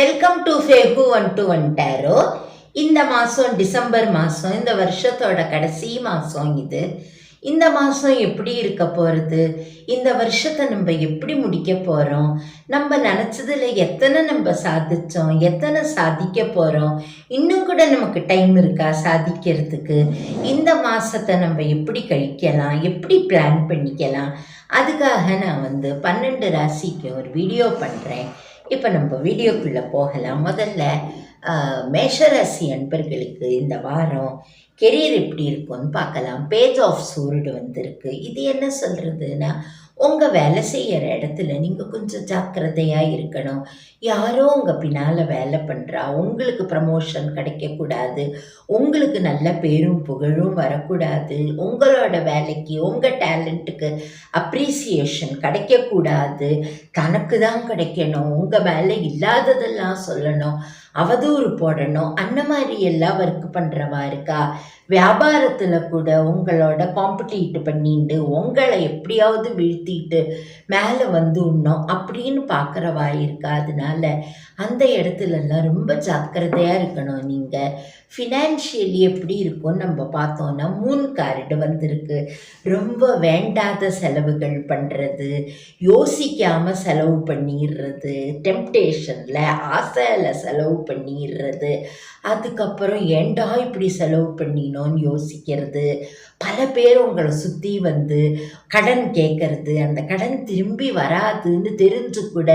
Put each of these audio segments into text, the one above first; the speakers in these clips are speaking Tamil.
வெல்கம் டு ஃபேகு ஒன் டு ஒன் டேரோ இந்த மாதம் டிசம்பர் மாதம் இந்த வருஷத்தோட கடைசி மாதம் இது. இந்த மாதம் எப்படி இருக்க போகிறது இந்த வருஷத்தை நம்ம எப்படி முடிக்க போகிறோம் நம்ம நினச்சதில் எத்தனை நம்ம சாதித்தோம் எத்தனை சாதிக்க போகிறோம் இன்னும் கூட நமக்கு டைம் இருக்கா சாதிக்கிறதுக்கு? இந்த மாதத்தை நம்ம எப்படி கழிக்கலாம்? எப்படி பிளான் பண்ணிக்கலாம்? அதுக்காக நான் வந்து பன்னெண்டு ராசிக்கு ஒரு வீடியோ பண்ணுறேன் இப்போ நம்ம வீடியோக்குள்ளே போகலாம். முதல்ல மேஷராசி அன்பர்களுக்கு இந்த வாரம் கெரியர் எப்படி இருக்கும்னு பார்க்கலாம். பேஜ் ஆஃப் சூரிடு வந்திருக்கு. இது என்ன சொல்கிறதுன்னா உங்கள் வேலை செய்கிற இடத்துல நீங்கள் கொஞ்சம் ஜாக்கிரதையாக இருக்கணும். யாரோ உங்கள் பின்னால் வேலை பண்ணுறா உங்களுக்கு ப்ரமோஷன் கிடைக்கக்கூடாது உங்களுக்கு நல்ல பேரும் புகழும் வரக்கூடாது உங்களோட வேலைக்கு உங்கள் டேலண்ட்டுக்கு அப்ரிசியேஷன் கிடைக்கக்கூடாது தனக்கு தான் கிடைக்கணும் உங்கள் மேலே இல்லாததெல்லாம் சொல்லணும். அவதூறு போடணும். அந்த மாதிரி எல்லாம் ஒர்க் பண்ணுறவா இருக்கா? வியாபாரத்தில் கூட உங்களோட காம்படிட் பண்ணிட்டு உங்களை எப்படியாவது வீழ்த்திட்டு மேலே வந்து உண்ணும் அப்படின்னு பார்க்குறவா இருக்கா? அதனால அந்த இடத்துலலாம் ரொம்ப ஜாக்கிரதையாக இருக்கணும் நீங்கள் ஃபினான்ஷியலி எப்படி இருக்கும்னு நம்ம பார்த்தோன்னா மூன் கார்டு வந்திருக்கு. ரொம்ப வேண்டாத செலவுகள் பண்ணுறது யோசிக்காமல் செலவு பண்ணிடுறது டெம்டேஷனில் ஆசையில் செலவு பண்ணிடுறது அதுக்கப்புறம் ஏண்டா இப்படி செலவு பண்ணினோன்னு யோசிக்கிறது. பல பேர் உங்களை சுற்றி வந்து கடன் கேட்கறது அந்த கடன் திரும்பி வராதுன்னு தெரிஞ்சு கூட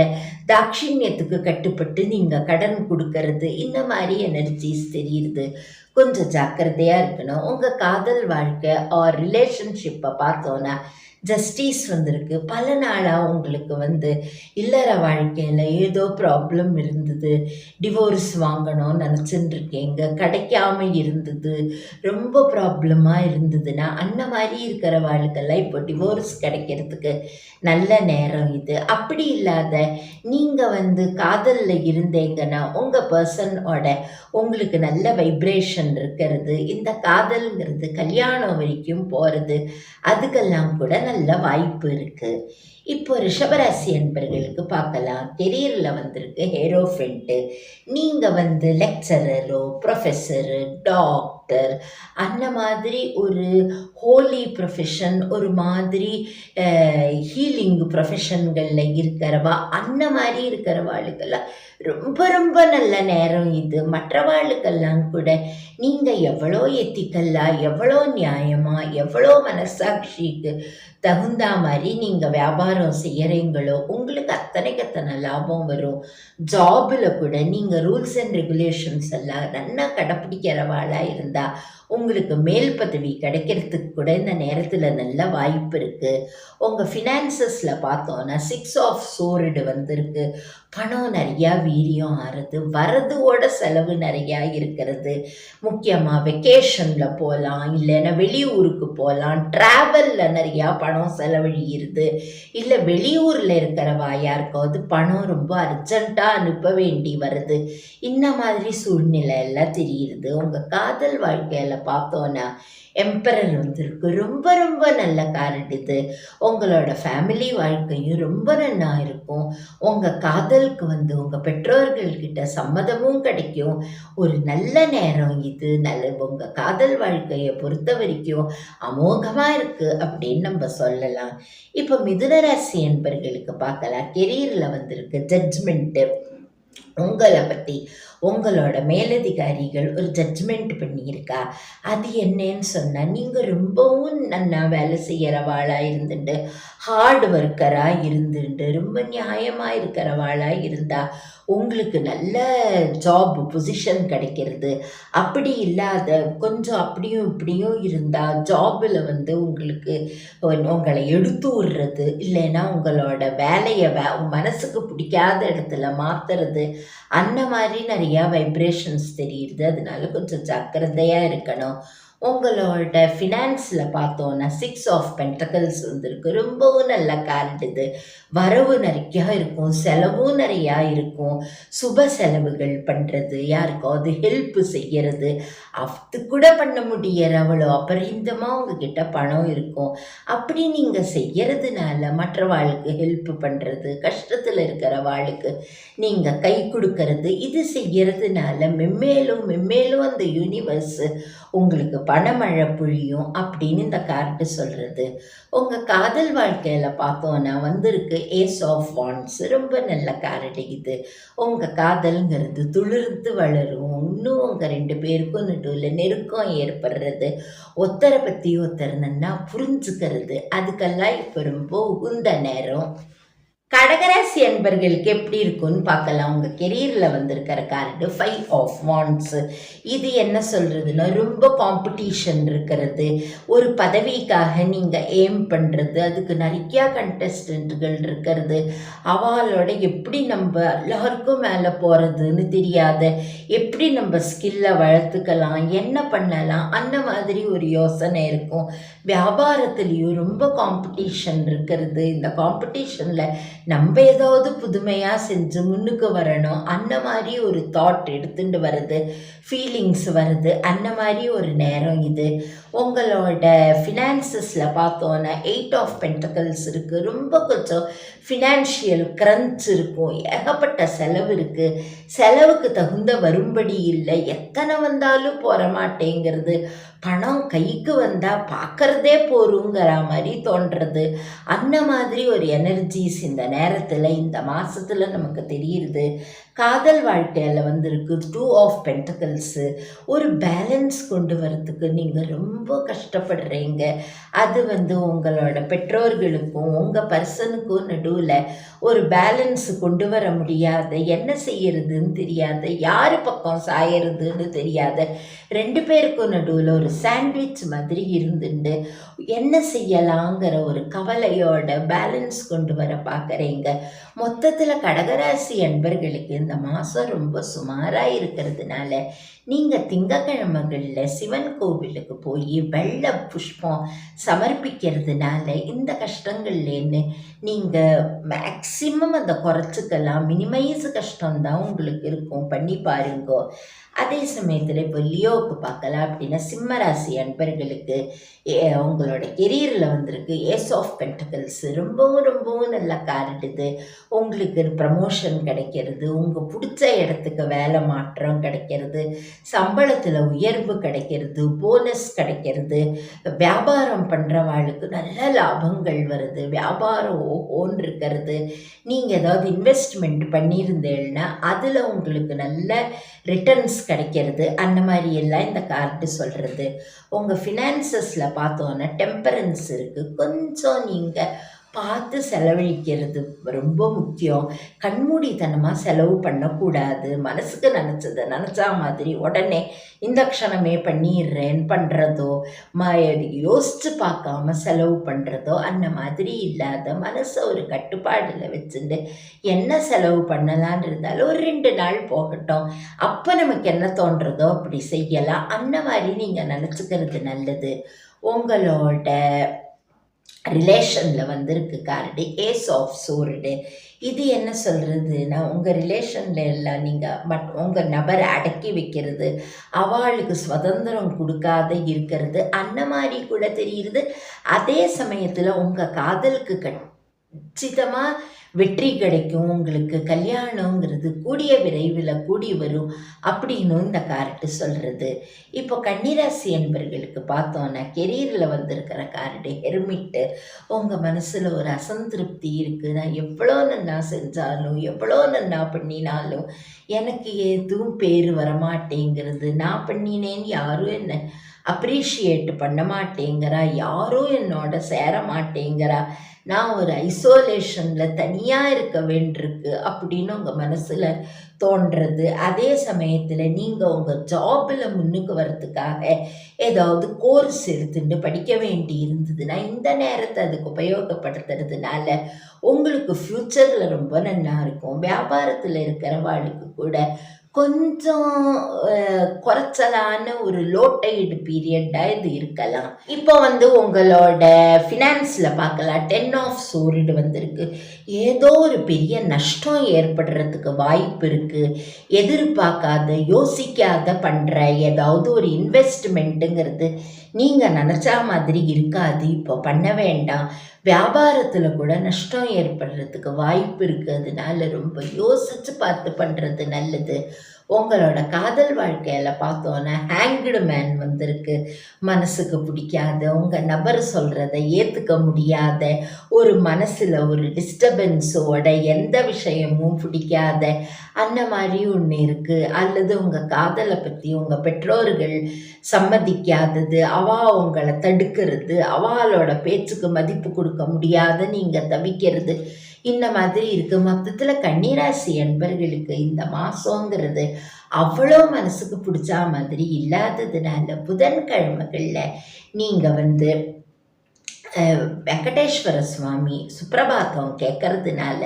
தாட்சிணியத்துக்கு கட்டுப்பட்டு நீங்கள் கடன் கொடுக்கறது இந்த மாதிரி எனர்ஜிஸ் தெரியுது. கொஞ்சம் ஜாக்கிரதையாக இருக்கணும். உங்கள் காதல் வாழ்க்கை ஆர் ரிலேஷன்ஷிப்பை பார்த்தோன்னா ஜஸ்டிஸ் வந்திருக்கு. பல நாளாக உங்களுக்கு வந்து இல்லற வாழ்க்கையில் ஏதோ ப்ராப்ளம் இருந்தது. டிவோர்ஸ் வாங்கணும்னு நினச்சிட்டு இருக்கீங்க கிடைக்காம இருந்தது. ரொம்ப ப்ராப்ளமாக இருந்ததுன்னா அந்த மாதிரி இருக்கிற வாழ்க்கைலாம் இப்போ டிவோர்ஸ் கிடைக்கிறதுக்கு நல்ல நேரம் இது. அப்படி இல்லாத நீங்கள் வந்து காதலில் இருந்தீங்கன்னா உங்கள் பர்சனோட உங்களுக்கு நல்ல வைப்ரேஷன் இருக்கிறது. இந்த காதலுங்கிறது கல்யாணம் வரைக்கும் போகிறது அதுக்கெல்லாம் கூட நல்ல வாய்ப்பு இருக்குது இப்போ ரிஷபராசி அன்பர்களுக்கு பார்க்கலாம். கெரியரில் வந்திருக்கு ஹேரோஃபென்ட்டு நீங்கள் வந்து லெக்சரரோ ப்ரொஃபஸரு டாக்டர் அந்த மாதிரி ஒரு ஹோலி ப்ரொஃபஷன் ஒரு மாதிரி ஹீலிங் ப்ரொஃபஷன்களில் இருக்கிறவா அந்த மாதிரி இருக்கிறவாளுக்கெல்லாம் ரொம்ப ரொம்ப நல்ல நேரம் இது. மற்றவாளுக்கெல்லாம் கூட நீங்கள் எவ்வளோ எத்திக்கல்லா எவ்வளோ நியாயமாக எவ்வளோ மனசாட்சிக்கு தகுந்த மாதிரி நீங்கள் வியாபாரம் செய்கிறீங்களோ உங்களுக்கு அத்தனைக்கு அத்தனை லாபம் வரும். ஜாபில் கூட நீங்கள் ரூல்ஸ் அண்ட் ரெகுலேஷன்ஸ் எல்லாம் நல்லா கடைப்பிடிக்கிறவாளாக இருந்தால் உங்களுக்கு மேல் பதவி கிடைக்கிறதுக்கு கூட இந்த நேரத்தில் நல்ல வாய்ப்பு இருக்குது உங்கள் ஃபினான்சஸில் பார்த்தோன்னா சிக்ஸ் ஆஃப் சோர்டு வந்திருக்கு. பணம் நிறையா வீரியம் ஆறுது. வரதுவோட செலவு நிறையா இருக்கிறது. முக்கியமாக வெக்கேஷனில் போகலாம் இல்லைன்னா வெளியூருக்கு போகலாம் ட்ராவலில் நிறையா பணம் செலவழிகிறது இல்லை வெளியூரில் இருக்கிறவா யாருக்காவது பணம் ரொம்ப அர்ஜெண்ட்டாக அனுப்ப வேண்டி வருது. இந்த மாதிரி சூழ்நிலை எல்லாம் தெரியுது. உங்கள் காதல் வாழ்க்கையில் பார்த்தோன்னா எம்பரர் வந்திருக்கு. ரொம்ப ரொம்ப நல்ல காரட் இது. உங்களோட ஃபேமிலி வாழ்க்கையும் ரொம்ப நல்லா இருக்கும். உங்கள் காதலுக்கு வந்து உங்கள் பெற்றோர்கள்கிட்ட சம்மதமும் கிடைக்கும். ஒரு நல்ல நேரம் இது. நல்ல உங்கள் காதல் வாழ்க்கையை பொறுத்த வரைக்கும் அமோகமாக இருக்குது அப்படின்னு நம்ம சொல்லலாம். இப்போ மிதுனராசி என்பர்களுக்கு பார்க்கலாம். கெரியரில் வந்திருக்கு. ஜட்ஜ்மெண்ட்டு உங்களை பற்றி உங்களோட மேலதிகாரிகள் ஒரு ஜட்ஜ்மெண்ட் பண்ணியிருக்கா? அது என்னன்னு சொன்னால் நீங்கள் ரொம்பவும் நல்லா வேலை செய்கிறவாளாக இருந்துட்டு ஹார்ட் ஒர்க்கராக இருந்துட்டு ரொம்ப நியாயமாக இருக்கிறவாளாக இருந்தால் உங்களுக்கு நல்ல ஜாப் பொசிஷன் கிடைக்கிறது. அப்படி இல்லாத கொஞ்சம் அப்படியும் இப்படியும் இருந்தால் ஜாபில் வந்து உங்களுக்கு உங்களை எடுத்து விடுறது இல்லைன்னா உங்களோட வேலையை வே மனசுக்கு பிடிக்காத இடத்துல மாற்றுறது அந்த மாதிரி நிறையா வைப்ரேஷன்ஸ் தெரியுது. அதனால கொஞ்சம் ஜாக்கிரதையாக இருக்கணும். உங்களோட ஃபினான்ஸில் பார்த்தோன்னா சிக்ஸ் ஆஃப் பென்டக்கல்ஸ் வந்துருக்கு. ரொம்பவும் நல்ல கார்டு இது. வரவு நிறையா இருக்கும் செலவும் நிறையா இருக்கும். சுப செலவுகள் பண்ணுறது யாருக்காவது ஹெல்ப் செய்கிறது அது கூட பண்ண முடியற அவ்வளோ அபரிந்தமாக உங்ககிட்ட பணம் இருக்கும். அப்படி நீங்கள் செய்கிறதுனால மற்றவாளுக்கு ஹெல்ப் பண்ணுறது கஷ்டத்தில் இருக்கிற வாளுக்கு நீங்கள் கை கொடுக்கறது இது செய்கிறதுனால மெம்மேலும் மெம்மேலும் அந்த யூனிவர்ஸ் உங்களுக்கு பணமழை புழியும் அப்படின்னு இந்த கார்டு சொல்கிறது உங்கள் காதல் வாழ்க்கையில் பார்த்தோன்னா வந்திருக்கு ஏஸ் ஆஃப் வான்ஸ் ரொம்ப நல்ல கார்டு இது. உங்கள் காதல்ங்கிறது துளிர்த்து வளரும். இன்னும் உங்கள் ரெண்டு பேருக்கும் நடுவில் நெருக்கம் ஏற்படுறது. ஒத்தரை பற்றி ஒருத்தர் நன்னா புரிஞ்சுக்கிறது. அதுக்கெல்லாம் இப்போ ரொம்ப உகுந்த நேரம். கடகராசி அன்பர்களுக்கு எப்படி இருக்கும்னு பார்க்கலாம். உங்கள் கெரியரில் வந்திருக்கிற கார்டு ஃபைவ் ஆஃப் வான்ஸ் இது என்ன சொல்கிறதுன்னா ரொம்ப காம்படிஷன் இருக்கிறது. ஒரு பதவிக்காக நீங்கள் எய்ம் பண்ணுறது அதுக்கு நிறையா கண்டஸ்டன்ட்டுகள் இருக்கிறது. அவளோட எப்படி நம்ம எல்லாருக்கும் மேலே போகிறதுன்னு தெரியாத எப்படி நம்ம ஸ்கில்லை வளர்த்துக்கலாம் என்ன பண்ணலாம் அந்த மாதிரி ஒரு யோசனை இருக்கும். வியாபாரத்துலேயும் ரொம்ப காம்படிஷன் இருக்கிறது. இந்த காம்படிஷனில் நம்ம ஏதாவது புதுமையாக செஞ்சு முன்னுக்கு வரணும். அந்த மாதிரி ஒரு தாட் எடுத்துட்டு வருது ஃபீலிங்ஸ் வருது. அந்த மாதிரி ஒரு நேரம் இது. உங்களோட ஃபினான்சஸில் பார்த்தோன்னா எயிட் ஆஃப் பென்டக்கல்ஸ் இருக்குது ரொம்ப கொஞ்சம் ஃபினான்ஷியல் கிரன்ச் இருக்கும். ஏகப்பட்ட செலவு இருக்குது செலவுக்கு தகுந்த வரும்படி இல்லை. எத்தனை வந்தாலும் போற மாட்டேங்கிறது பணம் கைக்கு வந்தால் பார்க்கறதே போருங்கிற மாதிரி தோன்றது. அந்த மாதிரி ஒரு எனர்ஜிஸ் இந்த நேரத்தில் இந்த மாதத்தில் நமக்கு தெரியுது. காதல் வாழ்க்கையில் வந்திருக்கு. டூ ஆஃப் பென்டக்கல்ஸு ஒரு பேலன்ஸ் கொண்டு வரத்துக்கு நீங்கள் ரொம்ப ரொம்ப கஷ்டப்படுறீங்க. அது வந்து உங்களோட பெற்றோர்களுக்கும் உங்கள் பர்சனுக்கும் நடுவில் ஒரு பேலன்ஸ் கொண்டு வர முடியாத என்ன செய்யறதுன்னு தெரியாத யார் பக்கம் சாயறதுன்னு தெரியாத ரெண்டு பேருக்கும் நடுவில் ஒரு சாண்ட்விச் மாதிரி இருந்துட்டு என்ன செய்யலாங்கிற ஒரு கவலையோட பேலன்ஸ் கொண்டு வர பார்க்குறீங்க மொத்தத்தில் கடகராசி அன்பர்களுக்கு இந்த மாதம் ரொம்ப சுமாராக இருக்கிறதுனால நீங்கள் திங்கக்கிழமைகளில் சிவன் கோவிலுக்கு போய் வெள்ளை புஷ்பம் சமர்ப்பிக்கிறதுனால இந்த கஷ்டங்கள்லேருந்து நீங்கள் மேக்சிமம் அதை குறைச்சிக்கலாம் மினிமைஸ் கஷ்டம்தான் உங்களுக்கு இருக்கும். பண்ணி பாருங்கோ. அதே சமயத்தில் இப்போ லியோவுக்கு பார்க்கலாம் அப்படின்னா சிம்மராசி அன்பர்களுக்கு ஏ- உங்களோட கெரியரில் வந்திருக்கு. ஏஸ் ஆஃப் பென்டகல்ஸ் ரொம்பவும் ரொம்பவும் நல்லா காரிடுது உங்களுக்கு ப்ரமோஷன் கிடைக்கிறது உங்கள் பிடிச்ச இடத்துக்கு வேலை மாற்றம் கிடைக்கிறது சம்பளத்தில் உயர்வு கிடைக்கிறது போனஸ் கிடைக்கிறது வியாபாரம் பண்ணுறவாளுக்கு நல்ல லாபங்கள் வருது வியாபாரம் ஓன் இருக்கிறது. நீங்கள் ஏதாவது இன்வெஸ்ட்மெண்ட் பண்ணியிருந்தேன்னா அதில் உங்களுக்கு நல்ல ரிட்டர்ன்ஸ் கிடைக்கிறது. அந்த மாதிரி எல்லாம் இந்த கார்டு சொல்கிறது உங்கள் ஃபினான்சஸில் பார்த்தோன்னா டெம்பரன்ஸ் இருக்குது கொஞ்சம் நீங்கள் பார்த்து செலவழிக்கிறது ரொம்ப முக்கியம். கண்மூடித்தனமாக செலவு பண்ணக்கூடாது. மனசுக்கு நினச்சதை நினச்சா மாதிரி உடனே இந்த க்ஷணமே பண்ணிடுறேன் பண்ணுறதோ ம யோசித்து பார்க்காம செலவு பண்ணுறதோ அந்த மாதிரி இல்லாத மனசை ஒரு கட்டுப்பாடில் வச்சுட்டு என்ன செலவு பண்ணலான் இருந்தாலும் ஒரு ரெண்டு நாள் போகட்டும். அப்போ நமக்கு என்ன தோன்றதோ அப்படி செய்யலாம். அந்த மாதிரி நீங்கள் நினச்சிக்கிறது நல்லது. உங்களோட ரிலேஷனில் வந்திருக்கு கார்டு ஏஸ் ஆஃப் சோர்டு இது என்ன சொல்கிறதுன்னா உங்கள் ரிலேஷனில் எல்லாம் நீங்கள் மட் உங்கள் நபரை அடக்கி வைக்கிறது அவளுக்கு சுதந்திரம் கொடுக்காத இருக்கிறது அந்த மாதிரி கூட தெரியுது. அதே சமயத்தில் உங்கள் காதலுக்கு கட் கச்சிதமாக வெற்றி கிடைக்கும் உங்களுக்கு கல்யாணங்கிறது கூடிய விரைவில் கூடி வரும் அப்படின்னு இந்த கார்டு சொல்கிறது இப்போ கன்னிராசி என்பர்களுக்கு பார்த்தோன்னா கெரியரில் வந்திருக்கிற கார்டு ஹெர்மிட்டு உங்கள் மனசில் ஒரு அசந்திருப்தி இருக்குது நான் எவ்வளோ நன்னா செஞ்சாலும் எவ்வளோ நன்னா பண்ணினாலும் எனக்கு எதுவும் பேர் வரமாட்டேங்கிறது. நான் பண்ணினேன்னு யாரும் என்ன? அப்ரிஷியேட் பண்ண மாட்டேங்கிறா யாரும் என்னோட சேர மாட்டேங்கிறா. நான் ஒரு ஐசோலேஷனில் தனியாக இருக்க வேண்டியிருக்கு அப்படின்னு உங்கள் மனசில் தோன்றது. அதே சமயத்தில் நீங்கள் உங்கள் ஜாபில் முன்னுக்கு வர்றதுக்காக ஏதாவது கோர்ஸ் எடுத்துட்டு படிக்க வேண்டி இருந்ததுன்னா இந்த நேரத்தை அதுக்கு உபயோகப்படுத்துறதுனால உங்களுக்கு ஃப்யூச்சரில் ரொம்ப நல்லா இருக்கும். வியாபாரத்தில் இருக்கிறவாளுக்கு கூட கொஞ்சம் குறைச்சலான ஒரு லோ டைடு பீரியடாக இது இருக்கலாம். இப்போ வந்து உங்களோட ஃபினான்ஸில் பார்க்கலாம் டென் ஆஃப் சோரிடு வந்திருக்கு. ஏதோ ஒரு பெரிய நஷ்டம் ஏற்படுறதுக்கு வாய்ப்பு இருக்குது எதிர்பார்க்காத யோசிக்காத பண்ணுற ஏதாவது ஒரு இன்வெஸ்ட்மெண்ட்டுங்கிறது நீங்கள் நினச்சா மாதிரி இருக்காது. இப்போ பண்ண வேண்டாம். வியாபாரத்தில் கூட நஷ்டம் ஏற்படுறதுக்கு வாய்ப்பு இருக்குது அதனால ரொம்ப யோசித்து பார்த்து பண்ணுறது நல்லது. உங்களோட காதல் வாழ்க்கையில் பார்த்தோன்னா ஹேங்கிடு மேன் வந்திருக்கு. மனசுக்கு பிடிக்காத உங்கள் நபர் சொல்கிறத ஏற்றுக்க முடியாத ஒரு மனசில் ஒரு டிஸ்டர்பன்ஸோட எந்த விஷயமும் பிடிக்காத அந்த மாதிரி ஒன்று இருக்குது அல்லது உங்கள் காதலை பற்றி உங்கள் பெற்றோர்கள் சம்மதிக்காதது அவா உங்களை தடுக்கிறது அவளோட பேச்சுக்கு மதிப்பு கொடுக்க முடியாத நீங்கள் தவிக்கிறது இந்த மாதிரி இருக்குது மொத்தத்தில் கன்னிராசி அன்பர்களுக்கு இந்த மாதங்கிறது அவ்வளோ மனசுக்கு பிடிச்ச மாதிரி இல்லாததுனால புதன்கிழமைகளில் நீங்கள் வந்து வெங்கடேஸ்வர சுவாமி சுப்பிரபாதம் கேட்கறதுனால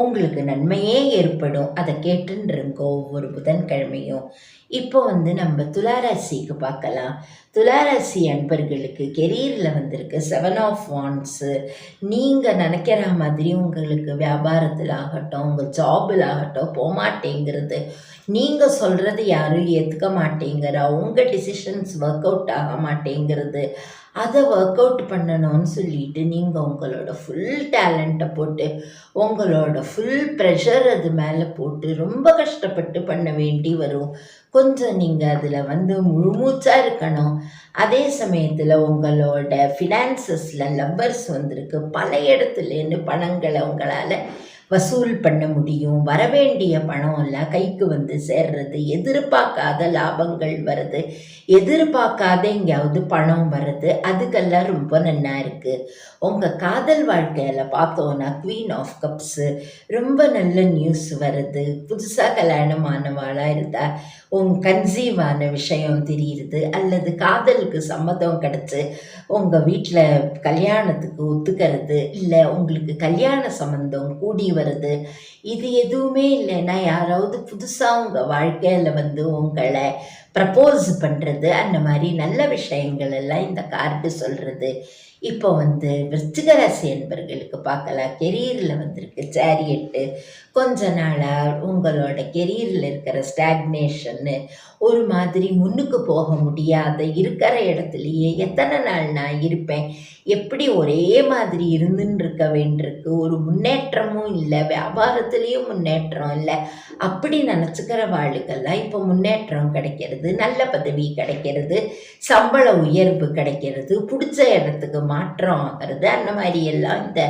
உங்களுக்கு நன்மையே ஏற்படும். அதை கேட்டுருங்க ஒவ்வொரு புதன்கிழமையும். இப்போ வந்து நம்ம துளாராசிக்கு பார்க்கலாம். துளாராசி அன்பர்களுக்கு கெரியரில் வந்திருக்கு. செவன் ஆஃப் வான்ஸு நீங்கள் நினைக்கிற மாதிரி உங்களுக்கு வியாபாரத்தில் ஆகட்டும் உங்கள் ஜாபில் ஆகட்டும் போகமாட்டேங்கிறது. நீங்கள் சொல்கிறது யாரும் ஏற்றுக்க மாட்டேங்கிறா. உங்கள் டிசிஷன்ஸ் ஒர்க் அவுட் ஆக மாட்டேங்கிறது. அதை ஒர்க் அவுட் பண்ணணும்னு சொல்லிட்டு நீங்கள் உங்களோட ஃபுல் டேலண்ட்டை போட்டு உங்களோட ஃபுல் ப்ரெஷர் அது மேலே போட்டு ரொம்ப கஷ்டப்பட்டு பண்ண வேண்டி வரும். கொஞ்சம் நீங்கள் அதில் வந்து முழுமூச்சாக இருக்கணும். அதே சமயத்தில் உங்களோட ஃபினான்சஸில் லப்பர்ஸ் வந்திருக்கு. பல இடத்துலேருந்து பணங்களை உங்களால் வசூல் பண்ண முடியும் வரவேண்டிய பணம் எல்லாம் கைக்கு வந்து சேர்றது எதிர்பார்க்காத லாபங்கள் வருது எதிர்பார்க்காத எங்கேயாவது பணம் வருது அதுக்கெல்லாம் ரொம்ப நல்லா இருக்குது உங்கள் காதல் வாழ்க்கையில் பார்த்தோன்னா குவீன் ஆஃப் கப்ஸு ரொம்ப நல்ல நியூஸ் வருது. புதுசாக கல்யாணமானவாளாக இருந்தால் உங்க கன்சீவ் ஆன விஷயம் தெரியுது அல்லது காதலுக்கு சம்மதம் கிடச்சி உங்கள் வீட்டில் கல்யாணத்துக்கு ஒத்துக்கிறது இல்லை உங்களுக்கு கல்யாண சம்மந்தம் கூடி வருது. இது எதுவுமே இல்லைன்னா யாராவது புதுசாக உங்கள் வாழ்க்கையில் வந்து உங்களை ப்ரப்போஸ் பண்ணுறது அந்த மாதிரி நல்ல விஷயங்கள் எல்லாம் இந்த கார்டு சொல்கிறது இப்போ வந்து விருச்சிக ராசி என்பர்களுக்கு பார்க்கலாம் கெரியரில் வந்திருக்கு சேரியட்டு கொஞ்ச நாளாக உங்களோட கெரியரில் இருக்கிற ஸ்டாக்னேஷன்னு ஒரு மாதிரி முன்னுக்கு போக முடியாத இருக்கிற இடத்துலையே எத்தனை நாள் நான் இருப்பேன்? எப்படி ஒரே மாதிரி இருந்துன்னு இருக்க வேண்டியிருக்கு? ஒரு முன்னேற்றமும் இல்லை வியாபாரத்துலேயும் முன்னேற்றம் இல்லை. அப்படி நினச்சிக்கிற வாளுக்கெல்லாம் இப்போ முன்னேற்றம் கிடைக்கிறது நல்ல பதவி கிடைக்கிறது சம்பள உயர்வு கிடைக்கிறது பிடிச்ச இடத்துக்கு மாற்றம் ஆகிறது. அந்த மாதிரி எல்லாம் இந்த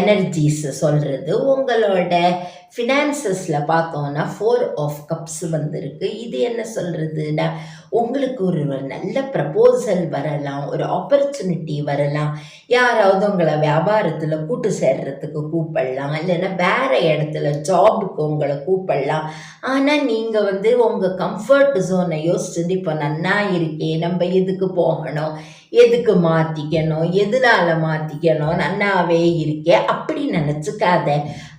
எனர்ஜிஸ் சொல்கிறது உங்களோட ஃபினான்சஸில் பார்த்தோன்னா ஃபோர் ஆஃப் கப்ஸ் வந்திருக்கு. இது என்ன சொல்கிறதுனா உங்களுக்கு ஒரு நல்ல ப்ரப்போசல் வரலாம் ஒரு ஆப்பர்ச்சுனிட்டி வரலாம். யாராவது உங்களை வியாபாரத்தில் கூட்டு சேர்றதுக்கு கூப்பிடலாம் இல்லைன்னா வேறு இடத்துல ஜாபுக்கு உங்களை கூப்பிடலாம். ஆனால் நீங்கள் வந்து உங்கள் கம்ஃபர்ட் ஜோனை யோசிச்சுட்டு இப்போ நன்னா இருக்கே நம்ம எதுக்கு போகணும் எதுக்கு மாற்றிக்கணும் எதனால மாற்றிக்கணும் நன்னாவே இருக்கே அப்படி நினச்சிக்காத.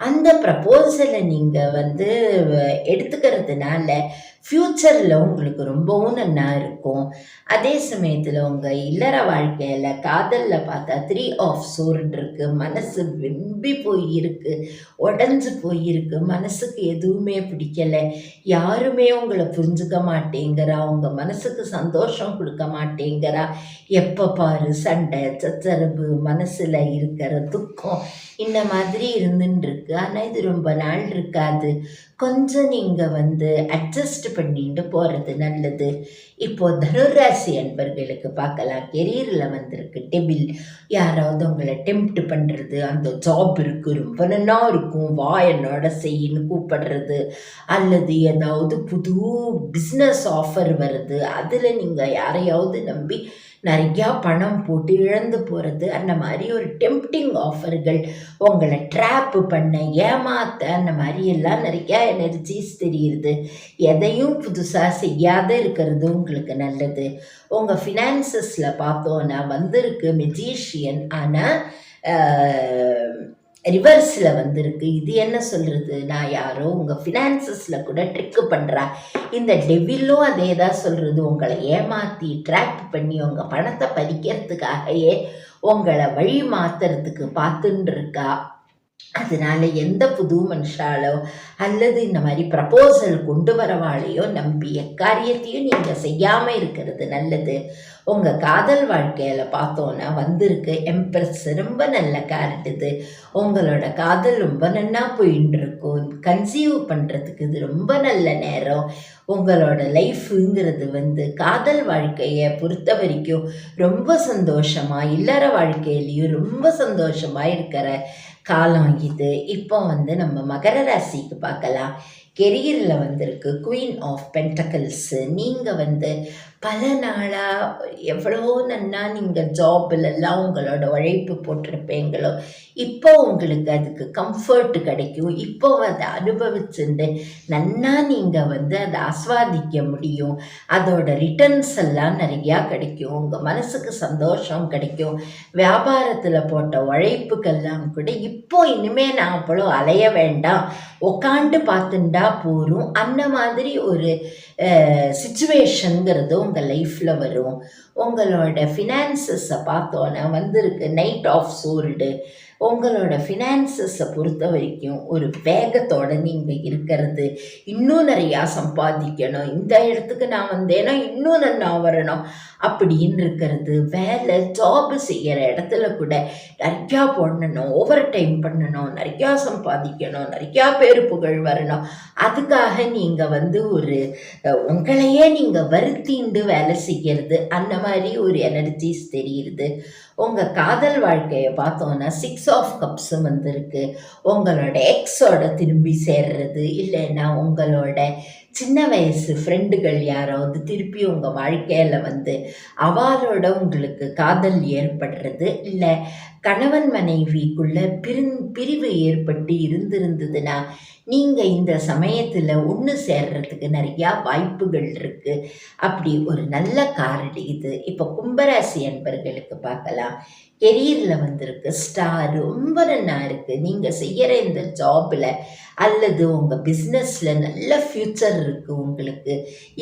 அந்த ப்ரப்போசலை நீங்கள் வந்து எடுத்துக்கிறதுனால ஃப்யூச்சரில் உங்களுக்கு ரொம்பவும் நல்லா இருக்கும். அதே சமயத்தில் உங்கள் இல்லற வாழ்க்கையில் காதலில் பார்த்தா த்ரீ ஆஃப் சோர்டு இருக்கு. மனசு வெம்பி போயிருக்கு. உடஞ்சி போயிருக்கு. மனசுக்கு எதுவுமே பிடிக்கலை. யாருமே உங்களை புரிஞ்சுக்க மாட்டேங்கிறா. உங்கள் மனசுக்கு சந்தோஷம் கொடுக்க மாட்டேங்கிறா. எப்போ பாரு சண்டை சச்சரவு மனசில் இருக்கிற துக்கம். இந்த மாதிரி இருந்துன்னு இருக்கு ஆனால் இது ரொம்ப நாள் இருக்காது. கொஞ்சம் நீங்கள் வந்து அட்ஜஸ்ட் பண்ணிட்டு போகிறது நல்லது. இப்போ தனுராசி அன்பர்களுக்கு பார்க்கலாம். கெரியரில் வந்திருக்கு. டெபில் யாராவது உங்களை டெம்ப்ட் பண்ணுறது அந்த ஜாப் இருக்குது ரொம்ப நல்லா இருக்கும். வா என்னோட செய்யின்னு கூப்பிடுறது. அல்லது ஏதாவது புது பிஸ்னஸ் ஆஃபர் வருது. அதில் நீங்கள் யாரையாவது நம்பி நிறையா பணம் போட்டு இழந்து போகிறது அந்த மாதிரி ஒரு டெம்ப்டிங் ஆஃபர்கள் உங்களை ட்ராப்பு பண்ண ஏமாத்த அந்த மாதிரி எல்லாம் நிறையா எனர்ஜிஸ் தெரியுது. எதையும் புதுசாக செய்யாத இருக்கிறது உங்களுக்கு நல்லது. உங்கள் ஃபினான்சஸில் பார்த்தோன்னா வந்திருக்கு மெஜீஷியன் ஆனால் ரிவர்ஸில் வந்திருக்கு. இது என்ன சொல்கிறது நான் யாரோ உங்கள் ஃபினான்சஸில் கூட ட்ரிக்கு பண்ணுறா இந்த டெவிலும் அதே தான் சொல்கிறது உங்களை ஏமாற்றி ட்ராப் பண்ணி உங்கள் பணத்தை பறிக்கிறதுக்காகவே உங்களை வழி மாற்றுறதுக்கு பார்த்துன்னு இருக்கா அதனால எந்த புது மனுஷாலோ அல்லது இந்த மாதிரி ப்ரப்போசல் கொண்டு வரவாளையோ நம்பி எக்காரியத்தையும் நீங்கள் செய்யாமல் இருக்கிறது நல்லது. உங்கள் காதல் வாழ்க்கையில் பார்த்தோன்னா வந்திருக்கு எம்ப்ரெஸ் ரொம்ப நல்ல கார்டு இது. உங்களோட காதல் ரொம்ப நன்னா போயின்னு இருக்கும். கன்சீவ் பண்ணுறதுக்கு இது ரொம்ப நல்ல நேரம். உங்களோட லைஃபுங்கிறது வந்து காதல் வாழ்க்கையை பொறுத்த வரைக்கும் ரொம்ப சந்தோஷமாக இல்லற வாழ்க்கையிலையும் ரொம்ப சந்தோஷமாக இருக்கிற காலம் இது இப்போ வந்து நம்ம மகர ராசிக்கு பார்க்கலாம். கெரியரில் வந்திருக்கு. குவீன் ஆஃப் பென்டக்கல்ஸு நீங்கள் வந்து பல நாளாக எவ்வளோ நன்னா நீங்கள் ஜாப்லெல்லாம் உங்களோட உழைப்பு போட்டிருப்பீங்களோ இப்போ உங்களுக்கு அதுக்கு கம்ஃபர்ட் கிடைக்கும். இப்போ அதை அனுபவிச்சுட்டு நன்னா நீங்கள் வந்து அதை ஆஸ்வாதிக்க முடியும். அதோட ரிட்டர்ன்ஸ் எல்லாம் நிறையா கிடைக்கும். உங்கள் மனசுக்கு சந்தோஷம் கிடைக்கும். வியாபாரத்தில் போட்ட உழைப்புக்கெல்லாம் கூட இப்போ இனிமே நான் அவ்வளோ அலைய வேண்டாம். உக்காண்டு பார்த்துண்டா போரும் அந்த மாதிரி ஒரு சுச்சுவேஷனுங்கிறது உங்கள் லைஃப்பில் வரும். உங்களோட ஃபினான்சஸை பார்த்தோன்னா வந்திருக்கு. நைட் ஆஃப் சோல்டு உங்களோட ஃபினான்சஸை பொறுத்த வரைக்கும் ஒரு வேகத்தோடு நீங்கள் இருக்கிறது. இன்னும் நிறையா சம்பாதிக்கணும். இந்த இடத்துக்கு நான் வந்தேன்னா இன்னும் நான் வரணும். அப்படின்னு இருக்கிறது. வேலை ஜாப் செய்கிற இடத்துல கூட நிறையா பண்ணணும். ஓவர் டைம் பண்ணணும். நிறையா சம்பாதிக்கணும். நிறையா பேர் புகழ் வரணும். அதுக்காக நீங்கள் வந்து ஒரு உங்களையே நீங்கள் வருத்திண்டு வேலை செய்கிறது அந்த மாதிரி ஒரு எனர்ஜிஸ் தெரியுது. உங்கள் காதல் வாழ்க்கையை பார்த்தோன்னா சிக்ஸ் ஆஃப் கப்ஸும் வந்திருக்கு. உங்களோட எக்ஸோட திரும்பி சேர்றது இல்லைன்னா உங்களோட சின்ன வயசு ஃப்ரெண்டுகள் யாராவது திருப்பி உங்கள் வாழ்க்கையில் வந்து அவாரோட உங்களுக்கு காதல் ஏற்படுறது இல்லை கணவன் மனைவிக்குள்ள பிரிந் பிரிவு ஏற்பட்டு இருந்திருந்ததுன்னா நீங்கள் இந்த சமயத்தில் ஒன்று சேர்றதுக்கு நிறையா வாய்ப்புகள் இருக்குது அப்படி ஒரு நல்ல காரடி இது. இப்போ கும்பராசி அன்பர்களுக்கு பார்க்கலாம். கெரியரில் வந்திருக்கு. ஸ்டார் ரொம்ப நல்லா இருக்குது நீங்கள் செய்கிற இந்த ஜாபில் அல்லது உங்கள் பிஸ்னஸில் நல்ல ஃப்யூச்சர் இருக்கு உங்களுக்கு.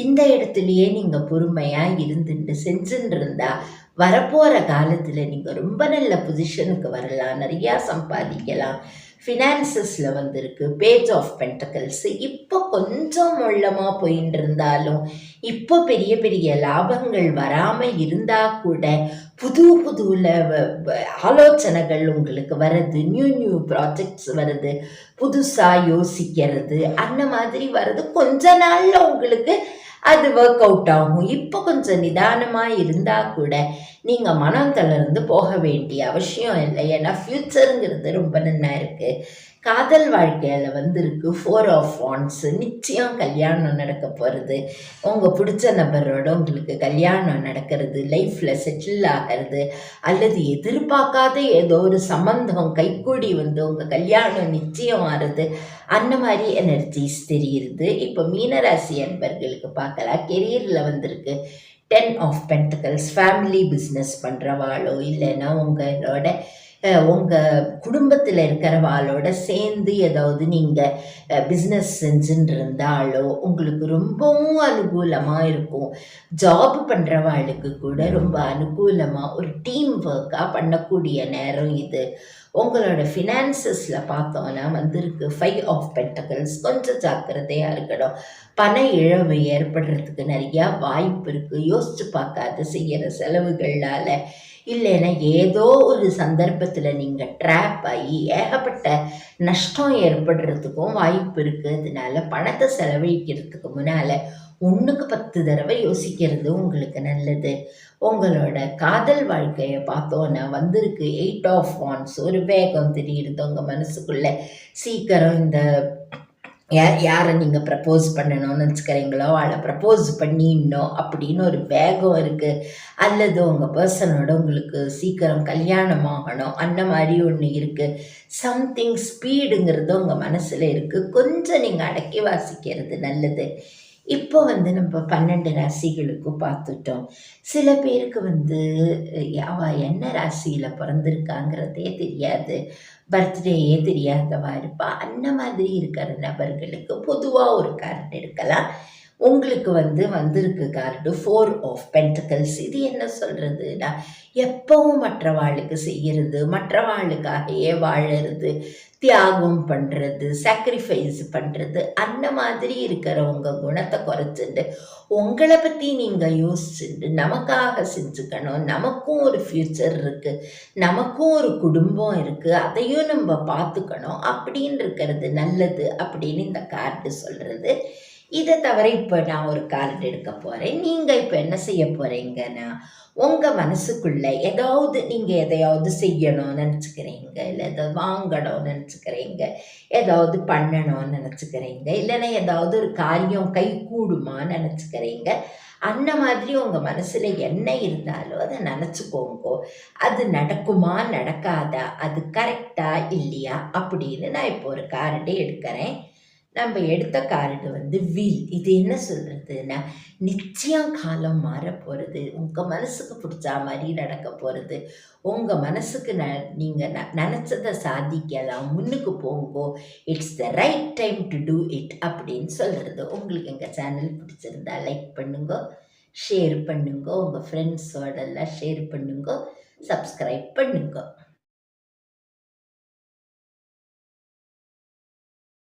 இந்த இடத்துலயே நீங்கள் பொறுமையா இருந்துட்டு செஞ்சுட்டு இருந்தால் வரப்போகிற காலத்தில் நீங்கள் ரொம்ப நல்ல பொசிஷனுக்கு வரலாம். நிறையா சம்பாதிக்கலாம். ஃபினான்சஸில் வந்திருக்கு. பேஜ் ஆஃப் பென்டக்கல்ஸ் இப்போ கொஞ்சம் மொள்ளமாக போயின்னு இருந்தாலும் இப்போ பெரிய பெரிய லாபங்கள் வராமல் இருந்தால் கூட புது புதுல ஆலோசனைகள் உங்களுக்கு வருது. நியூ நியூ ப்ராஜெக்ட்ஸ் வருது. புதுசாக யோசிக்கிறது. அந்த மாதிரி வருது. கொஞ்ச நாளில் உங்களுக்கு அது ஒர்க் அவுட் ஆகும். இப்போ கொஞ்சம் நிதானமாக இருந்தால் கூட நீங்கள் மனம் தளர்ந்து போக வேண்டிய அவசியம் இல்லை. ஏன்னா ஃப்யூச்சருங்கிறது ரொம்ப நல்லா இருக்குது காதல் வாழ்க்கையில் வந்திருக்கு. ஃபோர் ஆஃப் ஒன்ஸு நிச்சயம் கல்யாணம் நடக்க போகிறது உங்கள் பிடிச்ச நபரோட உங்களுக்கு கல்யாணம் நடக்கிறது. லைஃப்பில் செட்டில் ஆகிறது. அல்லது எதிர்பார்க்காத ஏதோ ஒரு சம்பந்தம் கைக்கூடி வந்து உங்கள் கல்யாணம் நிச்சயம் ஆறுது. அந்த மாதிரி எனர்ஜிஸ் தெரியுது. இப்போ மீனராசி அன்பர்களுக்கு பார்க்கலாம். கெரியரில் வந்திருக்கு. Ten of pentacles family business பண்ணுறவாளோ இல்லைன்னா உங்களோட உங்கள் குடும்பத்தில் இருக்கிறவாளோட சேர்ந்து ஏதாவது நீங்கள் பிஸ்னஸ் செஞ்சுன்னு இருந்தாலோ உங்களுக்கு ரொம்பவும் அனுகூலமாக இருக்கும். ஜாப் பண்ணுறவாளுக்கு கூட ரொம்ப அனுகூலமாக ஒரு டீம் ஒர்க்காக பண்ணக்கூடிய நேரம் இது. உங்களோட ஃபினான்சஸில் பார்த்தோன்னா வந்திருக்கு ஃபைவ் ஆஃப் பென்டகல்ஸ் கொஞ்சம் ஜாக்கிரதையாக இருக்கணும். பண இழவு ஏற்படுறதுக்கு நிறையா வாய்ப்பு இருக்குது யோசித்து பார்க்காத. செய்கிற செலவுகளால் இல்லைன்னா ஏதோ ஒரு சந்தர்ப்பத்தில் நீங்கள் ட்ராப் ஆகி ஏகப்பட்ட நஷ்டம் ஏற்படுறதுக்கும் வாய்ப்பு இருக்குது அதனால பணத்தை செலவழிக்கிறதுக்கு முன்னால் ஒன்றுக்கு பத்து தடவை யோசிக்கிறது உங்களுக்கு நல்லது. உங்களோட காதல் வாழ்க்கையை பார்த்தோன்னா வந்திருக்கு எயிட் ஆஃப் ஒன்ஸ் ஒரு வேகம் தெரியுது உங்கள் மனசுக்குள்ளே. சீக்கிரம் இந்த யார் யாரை நீங்கள் ப்ரப்போஸ் பண்ணணும்னு வச்சுக்கிறீங்களோ அவளை ப்ரப்போஸ் பண்ணிடணும் அப்படின்னு ஒரு வேகம் இருக்குது அல்லது உங்கள் பர்சனோட உங்களுக்கு சீக்கிரம் கல்யாணம் ஆகணும் அந்த மாதிரி ஒன்று இருக்குது சம்திங் ஸ்பீடுங்கிறது உங்கள் மனசில் இருக்குது கொஞ்சம் நீங்கள் அடக்கி வாசிக்கிறது நல்லது. இப்போ வந்து நம்ம பன்னெண்டு ராசிகளுக்கும் பார்த்துட்டோம். சில பேருக்கு வந்து அவ என்ன ராசியில் பிறந்திருக்காங்கிறதே தெரியாது. பர்த்டேயே தெரியாதவா இருப்பா. அந்த மாதிரி இருக்கிற நபர்களுக்கு பொதுவாக ஒரு காரணம் எடுக்கலாம். உங்களுக்கு வந்து வந்திருக்கு கார்டு ஃபோர் ஆஃப் பென்டக்கல்ஸ் இது என்ன சொல்கிறதுனா எப்பவும் மற்றவாளுக்கு செய்கிறது மற்றவாளுக்காகவே வாழறது தியாகம் பண்ணுறது சாக்ரிஃபைஸ் பண்ணுறது அந்த மாதிரி இருக்கிற உங்கள் குணத்தை குறைச்சிட்டு உங்களை பற்றி நீங்கள் யோசிச்சுட்டு நமக்காக செஞ்சுக்கணும். நமக்கும் ஒரு ஃப்யூச்சர் இருக்குது நமக்கும் ஒரு குடும்பம் இருக்குது அதையும் நம்ம பார்த்துக்கணும். அப்படின்னு இருக்கிறது நல்லது அப்படின்னு இந்த கார்டு சொல்கிறது இதை தவிர இப்போ நான் ஒரு கார்டு எடுக்க போகிறேன் நீங்கள் இப்போ என்ன செய்ய போகிறீங்கன்னா உங்கள் மனசுக்குள்ளே ஏதாவது நீங்கள் எதையாவது செய்யணும்னு நினச்சிக்கிறீங்க இல்லை ஏதாவது வாங்கணும்னு நினச்சிக்கிறீங்க ஏதாவது பண்ணணும்னு நினச்சிக்கிறீங்க இல்லைன்னா ஏதாவது ஒரு காரியம் கை கூடுமான்னு நினச்சிக்கிறீங்க அந்த மாதிரி உங்கள் மனசில் என்ன இருந்தாலும் அதை நினச்சிக்கோங்க. அது நடக்குமா நடக்காதா அது கரெக்டா இல்லையா அப்படின்னு நான் இப்போ ஒரு கார்டு எடுக்கிறேன். நம்ம எடுத்த கார்டு வந்து வீல் இது என்ன சொல்கிறதுன்னா நிச்சயம் காலம் மாற போகிறது உங்கள் மனசுக்கு பிடிச்சா மாதிரி நடக்க போகிறது உங்கள் மனசுக்கு ந நீங்கள் ந நினச்சதை சாதிக்கலாம் முன்னுக்கு போங்கோ it's the right time to do it அப்படின்னு சொல்கிறது உங்களுக்கு எங்கள் சேனல் பிடிச்சிருந்தா லைக் பண்ணுங்க ஷேர் பண்ணுங்க உங்கள் ஃப்ரெண்ட்ஸோடெல்லாம் ஷேர் பண்ணுங்க சப்ஸ்கிரைப் பண்ணுங்க.